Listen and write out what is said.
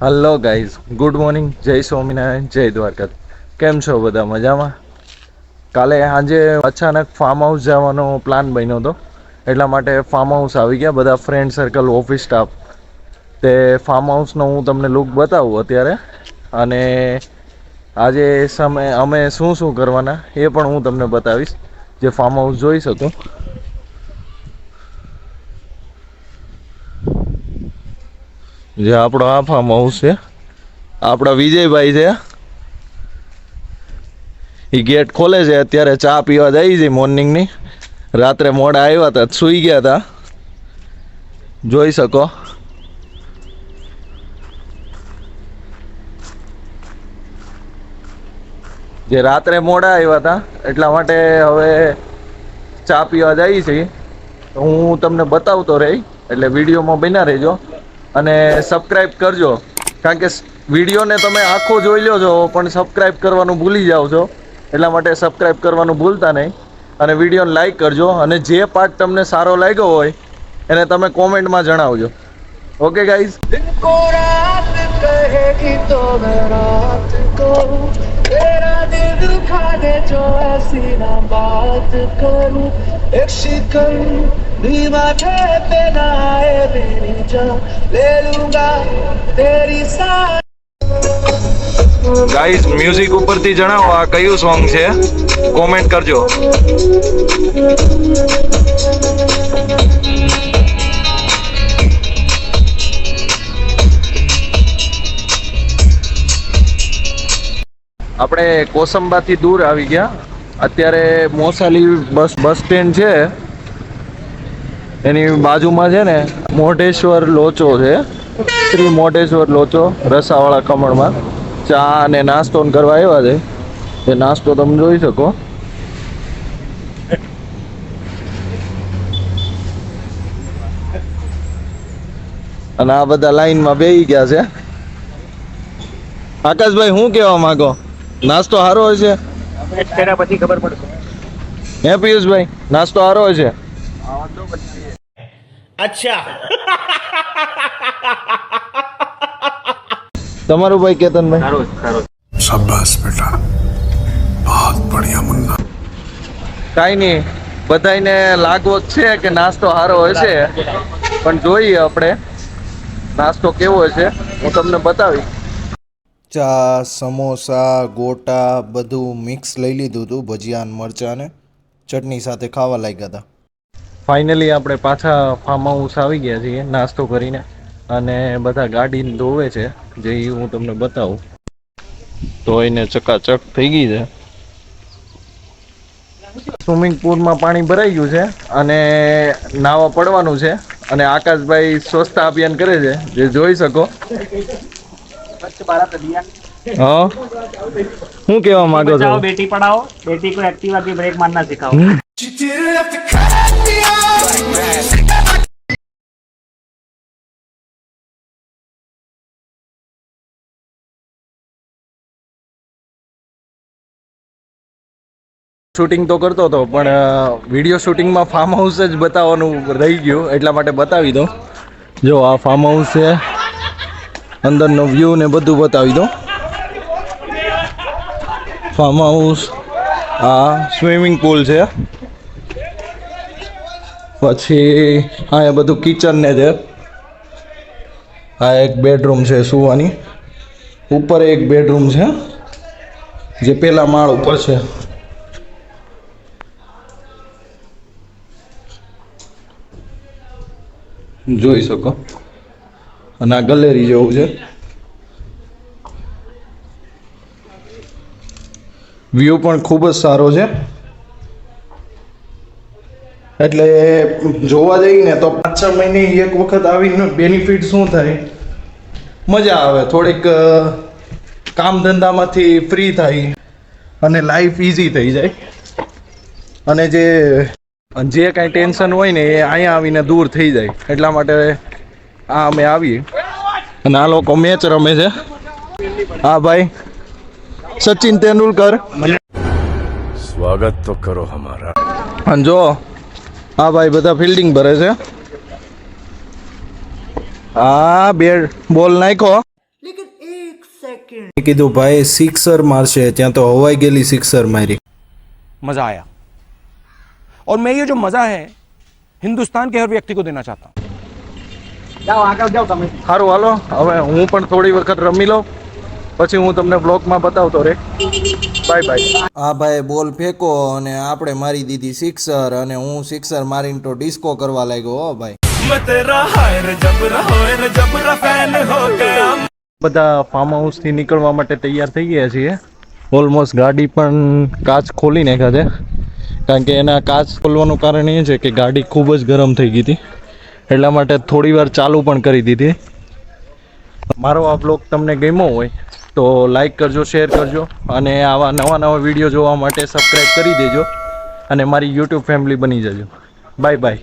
Hello guys good morning જય સ્વામિનારાયણ, જય દ્વારકા કેમ છો બધા? મજામાં? કાલે આજે અચાનક ફાર્મ હાઉસ જવાનો પ્લાન બન્યો હતો. એટલા માટે ફાર્મ હાઉસ આવી ગયા. બધા ફ્રેન્ડ સર્કલ ઓફિસ સ્ટાફ તે ફાર્મ હાઉસનો હું તમને લુક બતાવું અત્યારે. અને આજે સમય અમે શું શું કરવાના એ પણ હું તમને બતાવીશ. જે ફાર્મ હાઉસ જોઈ શકો જે આપણો આ ફાર્મ હાઉસ છે. આપણા વિજયભાઈ છે. એ ગેટ ખોલે છે, અત્યારે ચા પીવા જાય છે મોર્નિંગની રાત્રે મોડા આવ્યા હતા સૂઈ ગયા હતા જોઈ શકો. જે રાત્રે મોડા આવ્યા હતા એટલા માટે હવે ચા પીવા જાય છે. તો હું તમને બતાવતો રહી, એટલે વિડીયોમાં બના રહેજો. અને સબસ્ક્રાઈબ કરજો. કારણ કે વિડીયોને તમે આખો જોઈ લો છો, પણ સબસ્ક્રાઈબ કરવાનું ભૂલી જાઓ છો. એટલા માટે સબસ્ક્રાઈબ કરવાનું ભૂલતા નહીં. અને વિડીયોને લાઇક કરજો. અને જે પાર્ટ તમને સારો લાગ્યો હોય, એને તમે કોમેન્ટમાં જણાવજો. ઓકે ગાઈઝ કરું એક શિકર ni maté pena he venido, lelunga, terisa. Guys music ઉપરથી જણાવો આ કયું સોંગ છે? કોમેન્ટ કરજો. આપણે કોસંબાથી દૂર આવી ગયા. અત્યારે મોસાલી બસ બસ સ્ટેન્ડ છે. એની બાજુમાં છે ને મોઢેશ્વર લોચો છે. શ્રી મોઢેશ્વર લોચો રસાવાળા ખમણમાં. ચા અને નાસ્તો કરવા આવ્યા છે. એ નાસ્તો તમે જોઈ શકો. અને આ બધા લાઈનમાં બેસી ગયા છે. આકાશભાઈ શું કહેવા માંગો? નાસ્તો સારો હોય છે? કર્યા પછી ખબર પડશે. હે પિયુષભાઈ નાસ્તો સારો હોય છે? અચ્છા. તમારું ભાઈ કેતનભાઈ? સારું સારું. શાબાશ બેટા. બહુત બઢિયા મુન્ના. કાઈ નહીં બધાને લાગવત છે કે નાસ્તો સારો હોય છે. પણ જોઈએ આપણે નાસ્તો કેવો છે હું તમને બતાવીશ. ચા સમોસા ગોટા બધું મિક્સ લઈ લીધું હતું ભજીયાન મરચાં ને ચટણી સાથે ખાવા લાગ્યા હતા ફાઇનલી આપણે પાછા ફાર્મ હાઉસ આવી ગયા છીએ નાસ્તો કરીને. અને બધા ગાડી ધોવે છે જે હું તમને બતાવું. ધોઈને ચકાચક થઈ ગઈ છે. સ્વિમિંગ પુલમાં પાણી ભરાઈ ગયું છે અને નાવા પડવાનું છે. અને આકાશભાઈ સ્વચ્છતા અભિયાન કરે છે જે જોઈ શકો. હા? હું કેવા માંગો છો? બેટી પડાવો બેટી કો એક્ટિવા બ્રેક મારના શીખાવો. શૂટિંગ તો કરતો હતો, પણ વીડિયો શૂટિંગમાં ફાર્મ હાઉસ જ બતાવવાનું રહી ગયું, એટલા માટે બતાવી દઉં. જો, આ ફાર્મ હાઉસ છે. અંદરનો વ્યૂ ને બધું બતાવી દઉં. ફાર્મ હાઉસ આ સ્વિમિંગ પુલ છે. પછી હા એ બધું કિચન ને છે. આ એક બેડરૂમ છે સુવાની. ઉપર એક બેડરૂમ છે, જે પેલા માળ ઉપર છે. જોઈ શકો. અને આ ગલેરી જેવું છે. વ્યૂ પણ ખૂબ જ સારો છે. એટલે જોવા જઈએ ને તો પાંચ છ મહિને એક વખત આવીને બેનિફિટ શું થાય? મજા આવે. થોડીક કામ ધંધામાંથી ફ્રી થાય. અને લાઈફ ઇઝી થઈ જાય. અને જે અને જે કાંઈ ટેન્શન હોય ને એ અહીંયા આવીને દૂર થઈ જાય. એટલા માટે આ અમે આવીએ. અને આ લોકો મેચ રમે છે. હા ભાઈ. સચિન તેંડુલકર. સ્વાગત તો કરો અમારા. અને જો હા ભાઈ બધા ફિલ્ડિંગ ભરે છે. હા બે બોલ નાખ્યો. કીધું ભાઈ સિક્સર મારશે. ત્યાં તો હવાઈ ગયેલી સિક્સર મારી. મજા આયા. और मैं ये जो मजा है हिंदुस्तान के हर व्यक्ति को देना चाहता हूँ જાઓ આગળ જાઓ તમે સારું હાલો હવે હું પણ થોડી વખત રમી લઉં પછી હું તમને બ્લોગમાં બતાવતો રે બાય બાય આ ભાઈ બોલ ફેંકો અને આપણે મારી દીધી સિક્સર અને હું સિક્સર મારીને તો ડિસ્કો કરવા લાગ્યો હો ભાઈ બધા ફાર્મ હાઉસથી નીકળવા માટે તૈયાર થઈ ગયા છીએ ઓલમોસ્ટ ગાડી પણ કાચ ખોલી નાખ્યા છે કારણ કે એના કાચ ખોલવાનું કારણ એ છે કે ગાડી ખૂબ જ ગરમ થઈ ગઈ હતી. એટલા માટે થોડી વાર ચાલુ પણ કરી દીધી. મારો આ બ્લોગ તમને ગમ્યો હોય તો લાઈક કરજો શેર કરજો અને આવા નવા નવા વીડિયો જોવા માટે સબસ્ક્રાઈબ કરી દેજો અને મારી યુટ્યુબ ફેમિલી બની જજો. Bye bye